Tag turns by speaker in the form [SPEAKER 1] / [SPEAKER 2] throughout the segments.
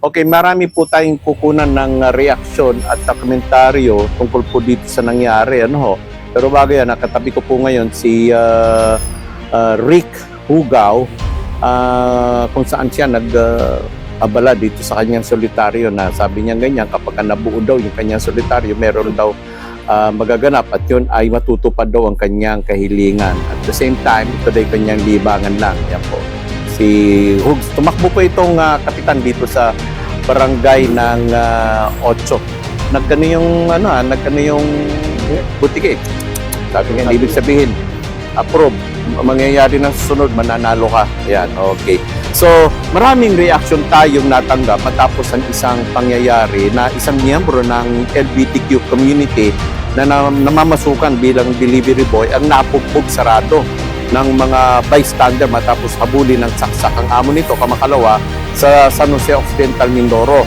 [SPEAKER 1] Okay, marami po tayong kukunan ng uh, reaksyon at komentaryo tungkol po dito sa nangyari. Ano ho? Pero bago yan, nakatabi ko po ngayon si uh, uh, Rick Hugaw uh, kung saan siya nag uh, abala dito sa kanyang solitaryo na sabi niya ganyan kapag ka nabuo daw yung kanyang solitaryo meron daw uh, magaganap at yun ay matutupad daw ang kanyang kahilingan. At the same time, ito kanyang libangan lang. Yan po. Si Hugs, tumakbo po itong uh, kapitan dito sa barangay ng uh, Ocho. Nagkano yung ano ah, nagkano yung butike. Sabi nga, ibig sabihin, approve. Mangyayari ng susunod, mananalo ka. Yan, okay. So, maraming reaction tayong natanggap matapos ang isang pangyayari na isang miyembro ng LGBTQ community na nam- namamasukan bilang delivery boy ang napugbog sarado ng mga bystander matapos habulin ng saksak ang amo nito kamakalawa sa San Jose Occidental, Mindoro.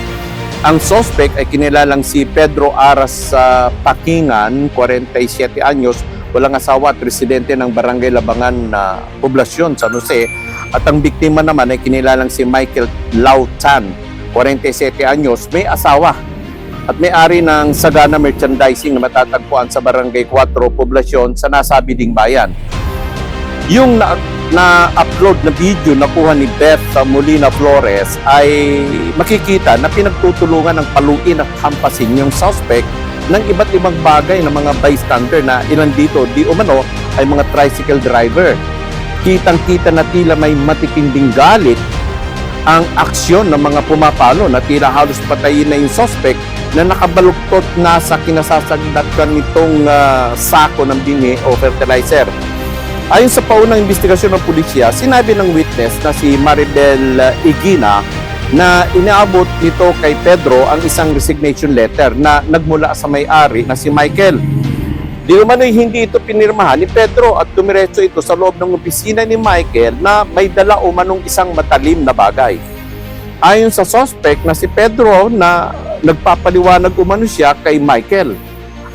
[SPEAKER 1] Ang suspect ay kinilalang si Pedro Aras sa Pakingan, 47 anyos, walang asawa at residente ng Barangay Labangan na poblasyon, San Jose. At ang biktima naman ay kinilalang si Michael Lau Chan, 47 anyos, may asawa at may-ari ng Sagana Merchandising na matatagpuan sa Barangay 4, poblasyon sa nasabi ding bayan. Yung na, na-upload na video na kuha ni Beth Molina Flores ay makikita na pinagtutulungan ng paluin at hampasin yung suspect ng iba't ibang bagay ng mga bystander na ilan dito di umano ay mga tricycle driver. Kitang-kita na tila may matitinding galit ang aksyon ng mga pumapalo na tila halos patayin na yung suspect na nakabaluktot na sa kinasasagdakan nitong ah, sako ng bini o fertilizer. Ayon sa paunang investigasyon ng pulisya, sinabi ng witness na si Maribel Igina na inaabot nito kay Pedro ang isang resignation letter na nagmula sa may-ari na si Michael. Di umano'y hindi ito pinirmahan ni Pedro at dumiretso ito sa loob ng opisina ni Michael na may dala umanong isang matalim na bagay. Ayon sa suspect na si Pedro na nagpapaliwanag umano siya kay Michael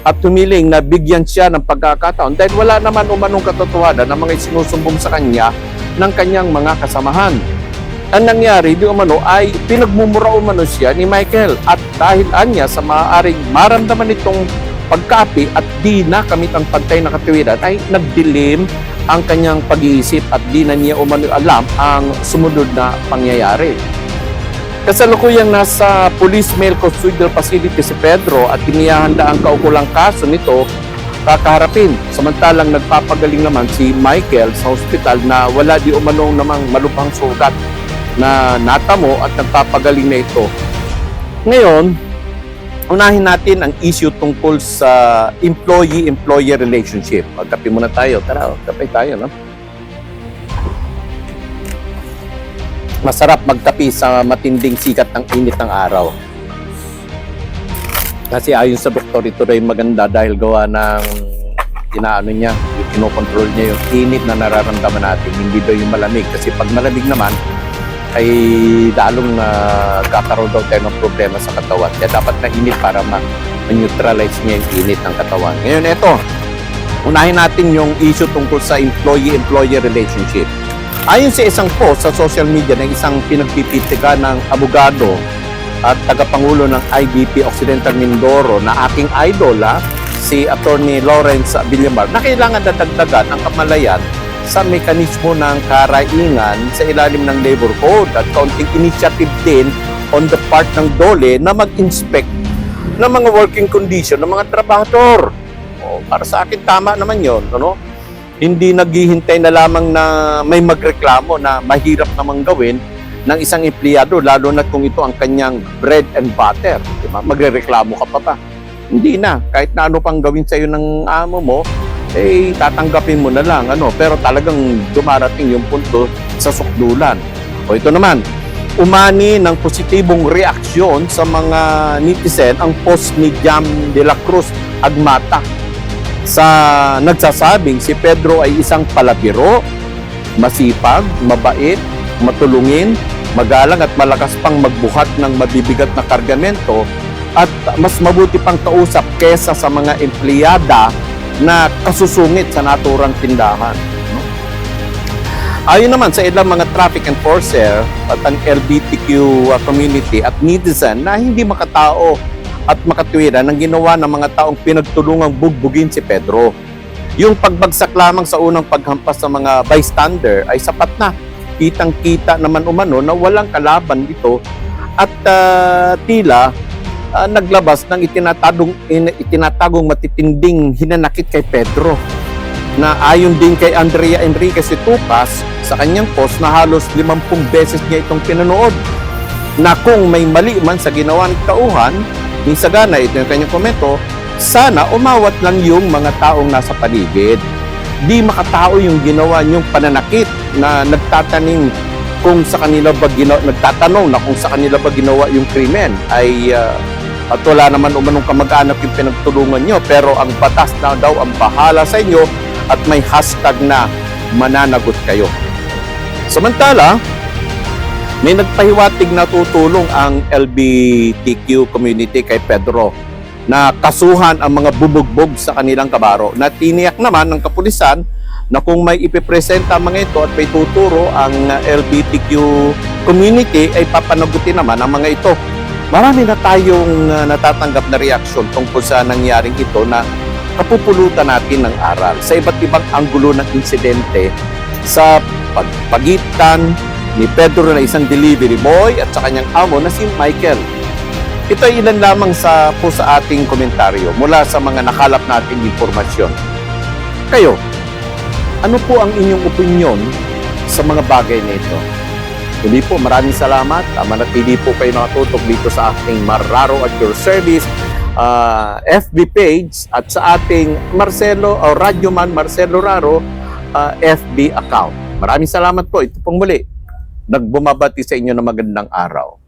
[SPEAKER 1] at humiling na bigyan siya ng pagkakataon dahil wala naman umanong katotohanan ng mga sinusumbong sa kanya ng kanyang mga kasamahan. Ang nangyari di umano ay pinagmumura umano siya ni Michael at dahil anya sa maaaring maramdaman itong pagkapi at di na kamit ang pantay na katuwiran ay nagdilim ang kanyang pag-iisip at di na niya umano alam ang sumunod na pangyayari. Kasalukuyang nasa Police Mail Custodial Facility si Pedro at inihahanda ang kaukulang kaso nito kakaharapin. Samantalang nagpapagaling naman si Michael sa hospital na wala di umanong namang malubhang sugat na natamo at nagpapagaling na ito. Ngayon, unahin natin ang issue tungkol sa employee-employer relationship. Magkape muna tayo. Tara, kape tayo, no? Masarap magkape sa matinding sikat ng init ng araw. Kasi ayon sa doktor, ito rin maganda dahil gawa ng inaano niya, yung kinokontrol niya yung init na nararamdaman natin, hindi daw yung malamig. Kasi pag malamig naman, ay dalong uh, kakaroon daw tayo ng problema sa katawan. Kaya dapat na init para ma- ma-neutralize niya yung init ng katawan. Ngayon, ito, unahin natin yung issue tungkol sa employee-employer relationship. Ayon sa isang post sa social media ng isang pinagpipitika ng abogado at tagapangulo ng IDP Occidental Mindoro na aking idol ha, si Attorney Lawrence Villamar na kailangan dadagdagan ang kamalayan sa mekanismo ng karaingan sa ilalim ng labor code at kaunting initiative din on the part ng DOLE na mag-inspect ng mga working condition ng mga trabahador. O, para sa akin, tama naman yon ano? Hindi naghihintay na lamang na may magreklamo na mahirap namang gawin ng isang empleyado, lalo na kung ito ang kanyang bread and butter. Di ba? Magrereklamo ka pa ba? Hindi na. Kahit na ano pang gawin sa'yo ng amo mo, eh, tatanggapin mo na lang. Ano? Pero talagang dumarating yung punto sa sukdulan. O ito naman, umani ng positibong reaksyon sa mga netizen ang post ni Jam de la Cruz Agmata sa nagsasabing si Pedro ay isang palabiro, masipag, mabait, matulungin, magalang at malakas pang magbuhat ng mabibigat na kargamento at mas mabuti pang kausap kesa sa mga empleyada na kasusungit sa naturang tindahan. Ayon naman sa ilang mga traffic enforcer at ang LGBTQ community at netizen na hindi makatao at makatwiran ang ginawa ng mga taong pinagtulungang bugbugin si Pedro. Yung pagbagsak lamang sa unang paghampas ng mga bystander ay sapat na. Kitang-kita naman umano na walang kalaban dito at ah, tila ah, naglabas ng itinatagong, in- itinatagong matitinding hinanakit kay Pedro na ayon din kay Andrea Enriquez Itupas sa kanyang post na halos 50 beses niya itong pinanood na kung may mali man sa ginawa ng tauhan, minsagana ito yung kanyang komento, sana umawat lang yung mga taong nasa paligid. Di makatao yung ginawa niyong pananakit na nagtatanim kung sa kanila ba ginawa, nagtatanong na kung sa kanila ba ginawa yung krimen ay ah, at wala naman umanong kamag-anak yung pinagtulungan nyo pero ang batas na daw ang bahala sa inyo at may hashtag na mananagot kayo. Samantala, may nagpahiwatig na tutulong ang LGBTQ community kay Pedro na kasuhan ang mga bubugbog sa kanilang kabaro na tiniyak naman ng kapulisan na kung may ipipresenta mga ito at may tuturo ang LGBTQ community ay papanagutin naman ang mga ito. Marami na tayong uh, natatanggap na reaksyon tungkol sa nangyaring ito na kapupulutan natin ng aral sa iba't ibang anggulo ng insidente sa pagpagitan ni Pedro na isang delivery boy at sa kanyang amo na si Michael. Ito ay ilan lamang sa po sa ating komentaryo mula sa mga nakalap nating impormasyon. Kayo, ano po ang inyong opinion sa mga bagay na ito? Hindi po, maraming salamat. Uh, manatili po kayo nakatutok dito sa ating Marraro at Your Service uh, FB page at sa ating Marcelo o Radyoman Marcelo Raro uh, FB account. Maraming salamat po. Ito pong muli. Nagbumabati sa inyo ng magandang araw.